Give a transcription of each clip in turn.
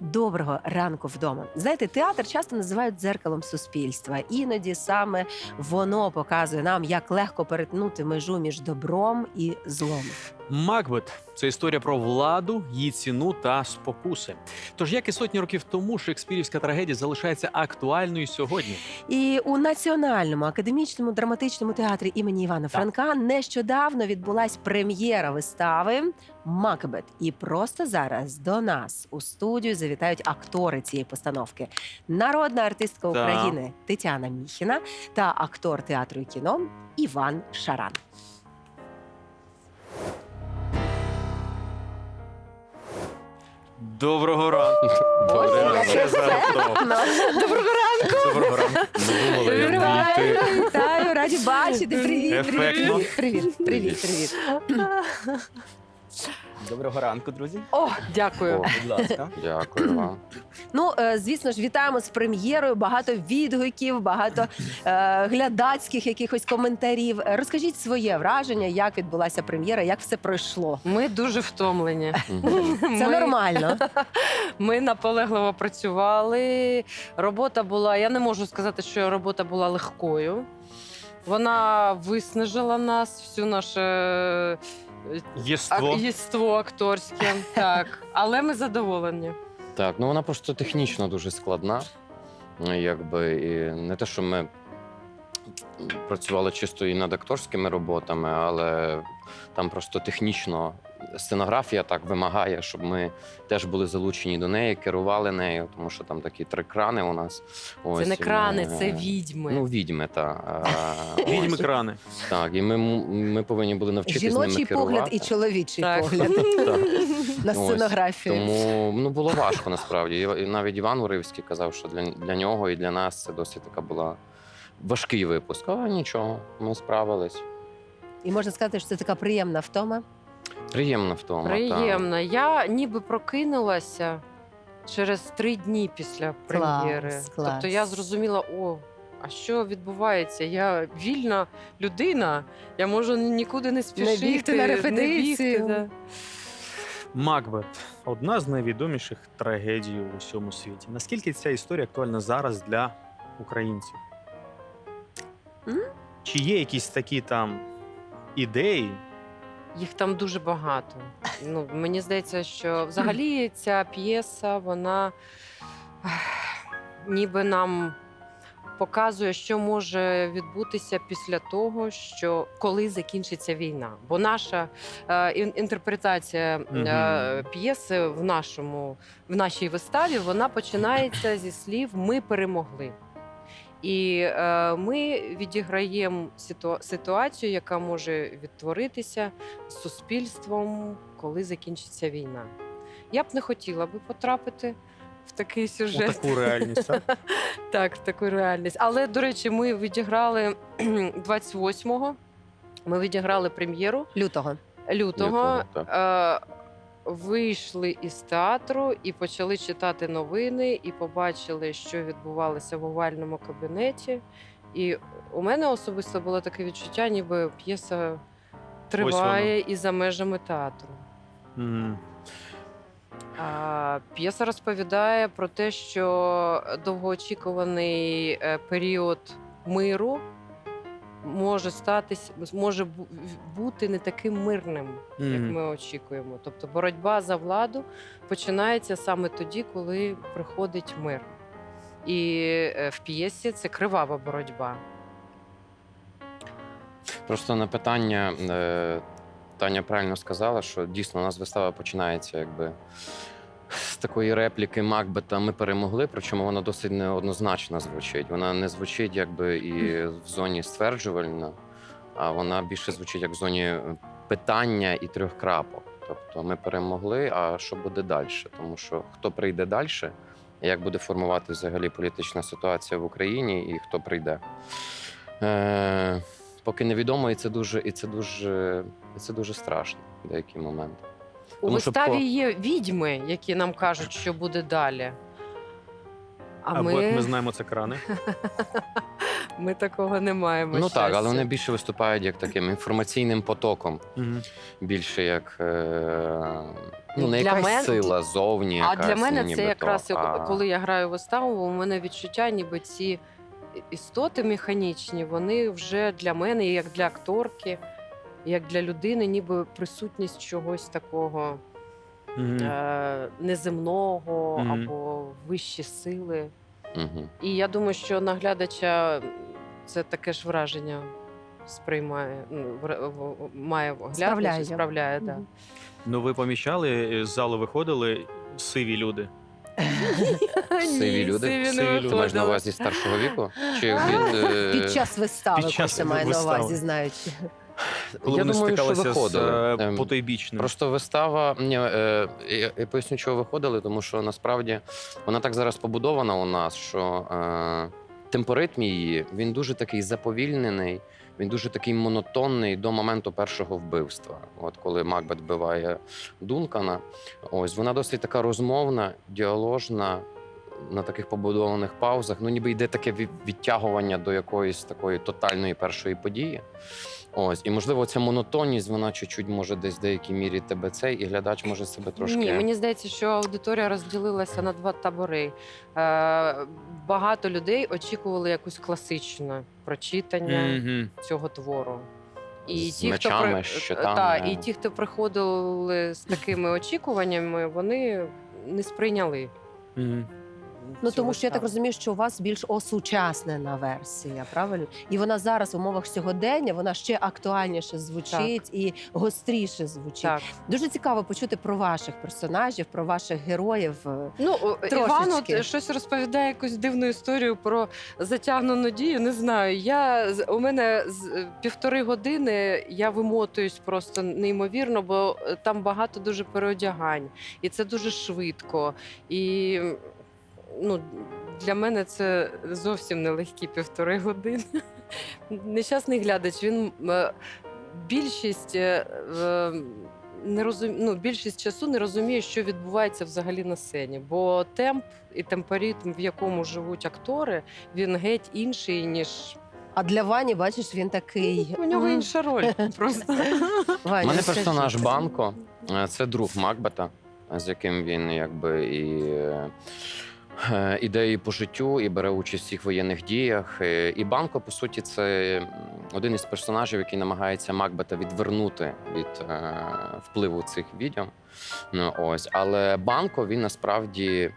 Доброго ранку вдома. Знаєте, театр часто називають дзеркалом суспільства. Іноді саме воно показує нам, як легко перетнути межу між добром і злом. Макбет це історія про владу, її ціну та спокуси. Тож, як і сотні років тому, шекспірівська трагедія залишається актуальною сьогодні. І у національному академічному драматичному театрі імені Івана Франка нещодавно відбулась прем'єра вистави Макбет. І просто зараз до нас у студію завітають актори цієї постановки: народна артистка. України Тетяна Міхіна та актор театру і кіно Іван Шаран. Доброго ранку. Доброго ранку. Доброго ранку! Вітаю, раді бачити. Привіт, привіт, привіт, привіт, привіт. Доброго ранку, друзі. О, Дякую. О, будь ласка. Дякую вам. ну е, звісно ж, вітаємо з прем'єрою. Багато відгуків, багато е, глядацьких якихось коментарів. Е, Розкажіть своє враження, як відбулася прем'єра, як все пройшло. Ми дуже втомлені. Це Ми- нормально. Ми наполегливо працювали. Робота була, я не можу сказати, що робота була легкою. Вона виснажила нас, всю наше е, Єство. єство акторське. Так. Але ми задоволені. Так, ну вона просто технічно дуже складна. Ну, Якби і не те, що ми працювали чисто і над акторськими роботами, але там просто технічно сценографія так вимагає, щоб ми теж були залучені до неї, керували нею, тому що там такі три крани у нас. Це не крани, ми- це відьми. Ну, відьми, так. Відьми крани. Так, і ми, ми повинні були навчитися ними Жіночий керувати. погляд і чоловічий Так. погляд Так. на Ось, сценографію. Тому ну було важко насправді. І навіть Іван Уривський казав, що для, для нього і для нас це досить така була важкий випуск. Але нічого, ми справились. І можна сказати, що це така приємна втома. Приємно в тому. Приємно. Я ніби прокинулася через три дні після прем'єри. Клас, клас. Тобто я зрозуміла, о, а що відбувається? Я вільна людина, я можу нікуди не спішити. бігти на не репетицію. бігти, да. Макбет одна з найвідоміших трагедій у всьому світі. Наскільки ця історія актуальна зараз для українців? Чи є якісь такі там ідеї? Їх там дуже багато. Ну, мені здається, що взагалі ця п'єса, вона ех, ніби нам показує, що може відбутися після того, що коли закінчиться війна. Бо наша е, ін- інтерпретація е, Мгм. п'єси в нашому в нашій виставі вона починається зі слів Ми перемогли. І е, ми відіграємо ситу- ситуацію, яка може відтворитися з суспільством, коли закінчиться війна. Я б не хотіла би потрапити в такий У сюжет. таку реальність? так? Так, в таку реальність. Але, до речі, ми відіграли 28-го. Ми відіграли прем'єру Лютого. лютого. Лютого, Е, вийшли із театру і почали читати новини, і побачили, що відбувалося в овальному кабінеті. І у мене особисто було таке відчуття, ніби п'єса триває і за межами театру. Мгм. А, П'єса розповідає про те, що довгоочікуваний е, період миру може статись, може бути не таким мирним, як ми очікуємо. Тобто боротьба за владу починається саме тоді, коли приходить мир. І е, в п'єсі це кривава боротьба. Просто на питання е, Таня правильно сказала, що дійсно у нас вистава починається якби. З такої репліки Макбета ми перемогли, причому вона досить неоднозначно звучить. Вона не звучить якби і в зоні стверджувальна, а вона більше звучить як в зоні питання і трьох крапок. Тобто ми перемогли, а що буде далі? Тому що хто прийде далі, як буде формувати взагалі політична ситуація в Україні і хто прийде. Е, поки невідомо, і це дуже, і це дуже, і це дуже страшно в деякі моменти. У Тому що виставі по- є відьми, які нам кажуть, що буде далі. А Або ми... як ми знаємо, це крани. Ми такого не маємо. Ну так, але вони більше виступають як таким інформаційним потоком, Мгм. більше як е, ну, не Для якась мен- сила зовні. А якась, для мене це якраз як- а- коли я граю виставу, у мене відчуття, ніби ці істоти механічні, вони вже для мене, як для акторки, як для людини, ніби присутність чогось такого Мгм. е- неземного Мгм. або вищі сили. Мгм. І я думаю, що наглядача це таке ж враження сприймає, ну, вра- в- в- має Справляє. справляє, да. Мгм. Ну, ви помічали, з залу виходили сиві люди. Сиві люди? сиві Сиві люди. Ти маєш на виходили. увазі старшого віку? Чи від, е, Під час вистави під час Костя має на вистави. увазі, знаючи. Коли Я вони думаю, що стикалися виходили. з е, Ем, потойбічним. Просто вистава. Ні, е, я, я поясню, чого виходили, тому що насправді вона так зараз побудована у нас, що е, темпоритм її він дуже такий заповільнений, він дуже такий монотонний до моменту першого вбивства. От коли Макбет вбиває Дункана, ось вона досить така розмовна, діаложна. На таких побудованих паузах, ну ніби йде таке відтягування до якоїсь такої тотальної першої події. Ось, і можливо, ця монотонність, вона чуть-чуть може десь в деякій мірі тебе цей, і глядач може себе трошки. Ні, мені здається, що аудиторія розділилася на два табори. Е, багато людей очікували якусь класичне прочитання Мгм. цього твору. З мечами, з щитами. та, і ті, хто приходили з такими очікуваннями, вони не сприйняли. Мгм. Ну тому що я так розумію, що у вас більш осучаснена версія, правильно? І вона зараз в умовах сьогодення вона ще актуальніше звучить і гостріше звучить. Так. Дуже цікаво почути про ваших персонажів, про ваших героїв. Ну, о, Трошечки. Іван от щось розповідає якусь дивну історію про затягнену дію. Не знаю. Я у мене з е, півтори години я вимотуюсь просто неймовірно, бо е, там багато дуже переодягань, і це дуже швидко. І ну, для мене це зовсім нелегкі півтори години. Нещасний глядач. Він е, більшість. е, не розум... ну, більшість часу не розуміє, що відбувається взагалі на сцені. Бо темп і темпоритм, в якому живуть актори, він геть інший, ніж А для Вані, бачиш, він такий. у нього інша роль. Просто У мене персонаж Банко, е, це друг Макбета, з яким він якби і. Е, Ідеї по життю і бере участь в всіх воєнних діях. Е, І Банко, по суті, це один із персонажів, який намагається Макбета відвернути від е, впливу цих відьом. Ну, ось. Але Банко він насправді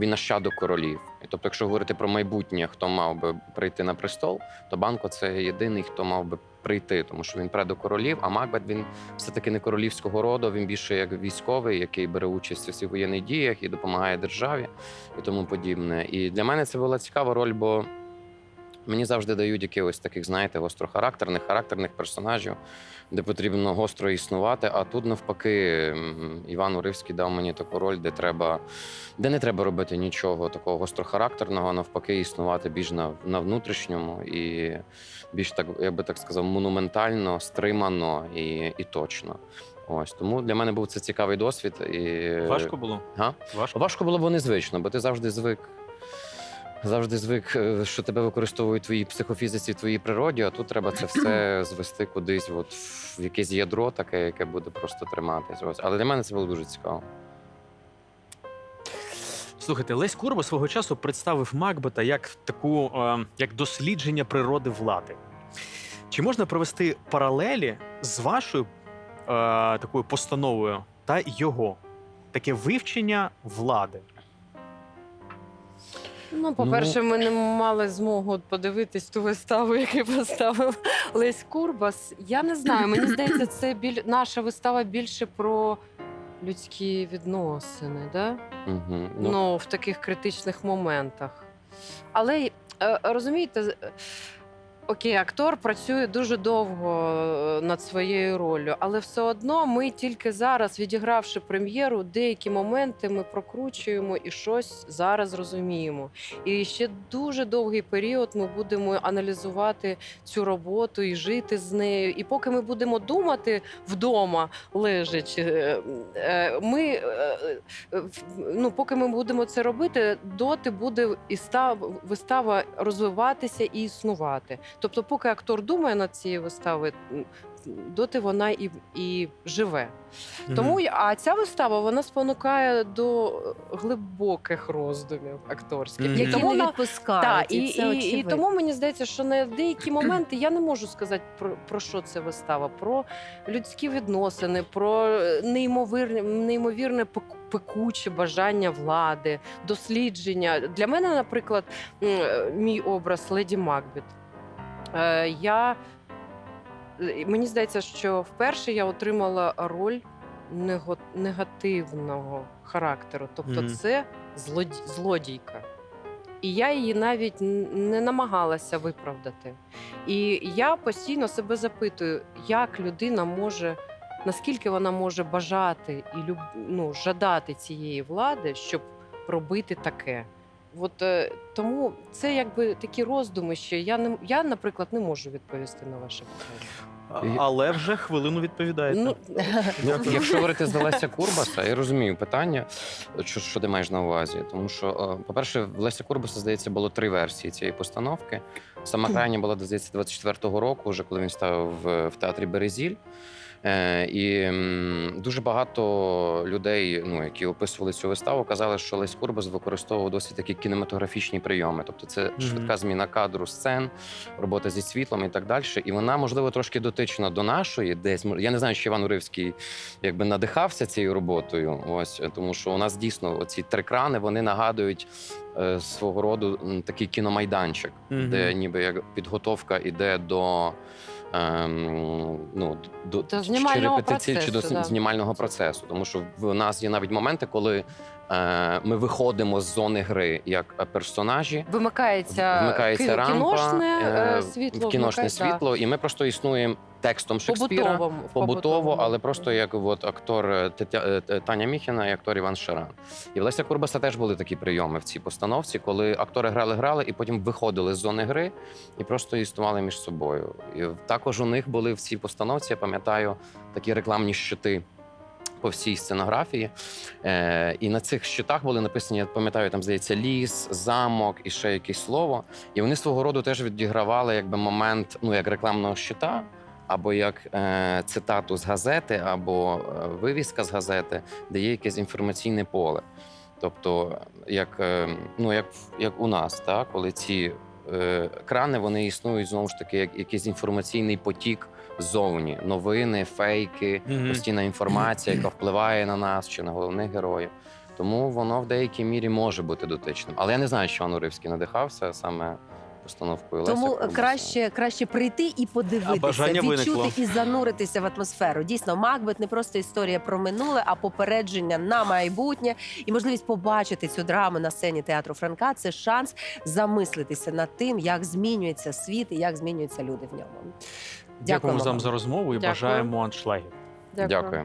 він нащадок королів. І тобто, якщо говорити про майбутнє, хто мав би прийти на престол, то Банко це єдиний, хто мав би прийти, тому що він предок королів, а Макбет він все-таки не королівського роду, він більше як військовий, який бере участь у всіх воєнних діях і допомагає державі і тому подібне. І для мене це була цікава роль, бо мені завжди дають якихось таких, знаєте, гострохарактерних, характерних персонажів, де потрібно гостро існувати. А тут, навпаки, Іван Уривський дав мені таку роль, де треба, де не треба робити нічого такого гострохарактерного, а навпаки, існувати більш на, на внутрішньому і більш так, я би так сказав, монументально, стримано і, і точно. Ось тому для мене був це цікавий досвід. І... Важко було? Га? Важко. Важко було, бо незвично, бо ти завжди звик. Завжди звик, е, що тебе використовують в твоїй психофізиці, твоїй природі, а тут треба це все звести кудись, от в якесь ядро таке, яке буде просто триматись. Ось. Але для мене це було дуже цікаво. Слухайте, Лесь Курба свого часу представив Макбета як таку е, як дослідження природи влади. Чи можна провести паралелі з вашою е, такою постановою та його? Таке вивчення влади. Ну, по-перше, ми не мали змогу подивитись ту виставу, яку поставив Лесь Курбас. Я не знаю. Мені здається, це біль... наша вистава більше про людські відносини. Да? Угу. ну, Ну, в таких критичних моментах. Але е, розумієте, з- окей, актор працює дуже довго е, над своєю роллю, але все одно ми тільки зараз, відігравши прем'єру, деякі моменти ми прокручуємо і щось зараз розуміємо. І ще дуже довгий період ми будемо аналізувати цю роботу і жити з нею. І поки ми будемо думати вдома, лежачи, е, е, ми ну, поки ми будемо це робити, доти буде і став вистава розвиватися і існувати. Тобто, поки актор думає над цією виставою, доти вона і, і живе. Тому й- а ця вистава вона спонукає до глибоких роздумів акторських. Які тому не відпускають. так, і, і, це і, і тому мені здається, що на деякі моменти я не можу сказати про, про що це вистава, про людські відносини, про е, неймовірне, неймовірне пекуче бажання влади, дослідження. Для мене, наприклад, е, мій образ Леді Макбет. Е, я е, мені здається, що вперше я отримала роль негативного характеру. Тобто, це злоді- злодійка. І я її навіть не намагалася виправдати. І я постійно себе запитую, як людина може, наскільки вона може бажати і люб, ну, жадати цієї влади, щоб робити таке. От е, тому це якби такі роздуми, що я не я, наприклад, не можу відповісти на ваше питання. Але вже хвилину відповідаєте. Ну, Ну, якщо говорити з Леся Курбаса, я розумію питання, що, що ти маєш на увазі. Тому що, е, по-перше, в Леся Курбаса, здається, було три версії цієї постановки. Сама крайня була, здається, 24-го року, вже коли він ставив в, в театрі Березіль. Е, і дуже багато людей, ну які описували цю виставу, казали, що Лесь Курбас використовував досить такі кінематографічні прийоми. Тобто, це швидка зміна кадру, сцен, робота зі світлом і так далі. І вона, можливо, трошки дотична до нашої, десь я не знаю, чи Іван Уривський якби надихався цією роботою. Ось тому, що у нас дійсно оці три крани вони нагадують е, свого роду такий кіномайданчик, Мгм. де ніби як підготовка іде до. Ем, ну, до, До чи знімального репетиції, чи до процесу, да. знімального процесу. Тому що в нас є навіть моменти, коли ми виходимо з зони гри як е, персонажі, Вмикається, вмикається рампа, кіношне е, е, світло, кіношне вмикає- світло, і ми просто існуємо текстом Шекспіра. Побутовому, в Побутово, але просто як от актор е, е, е, Таня Міхіна і актор Іван Шаран. І в Леся Курбаса теж були такі прийоми в цій постановці, коли актори грали, грали і потім виходили з зони гри і просто існували між собою. І також у них були в цій постановці, я пам'ятаю, такі рекламні щити. По всій сценографії, е, і на цих щитах були написані, я пам'ятаю, там здається, ліс, замок і ще якесь слово. І вони свого роду теж відігравали якби момент, ну як рекламного щита, або як е, цитату з газети, або е, вивіска з газети, де є якесь інформаційне поле. Тобто, як, е, ну, як, як у нас, так, коли ці е, крани вони існують знову ж таки, як якийсь інформаційний потік ззовні, новини, фейки, Мгм. постійна інформація, яка впливає на нас чи на головних героїв. Тому воно в деякій мірі може бути дотичним. Але я не знаю, що Іван Уривський надихався саме постановкою Леся Тому Курбаса. краще, краще прийти і подивитися, відчути виникло. і зануритися в атмосферу. Дійсно, Макбет не просто історія про минуле, а попередження на майбутнє і можливість побачити цю драму на сцені театру Франка. Це шанс замислитися над тим, як змінюється світ і як змінюються люди в ньому. Дякуємо вам за розмову і Дякую. бажаємо аншлагів. Дякую.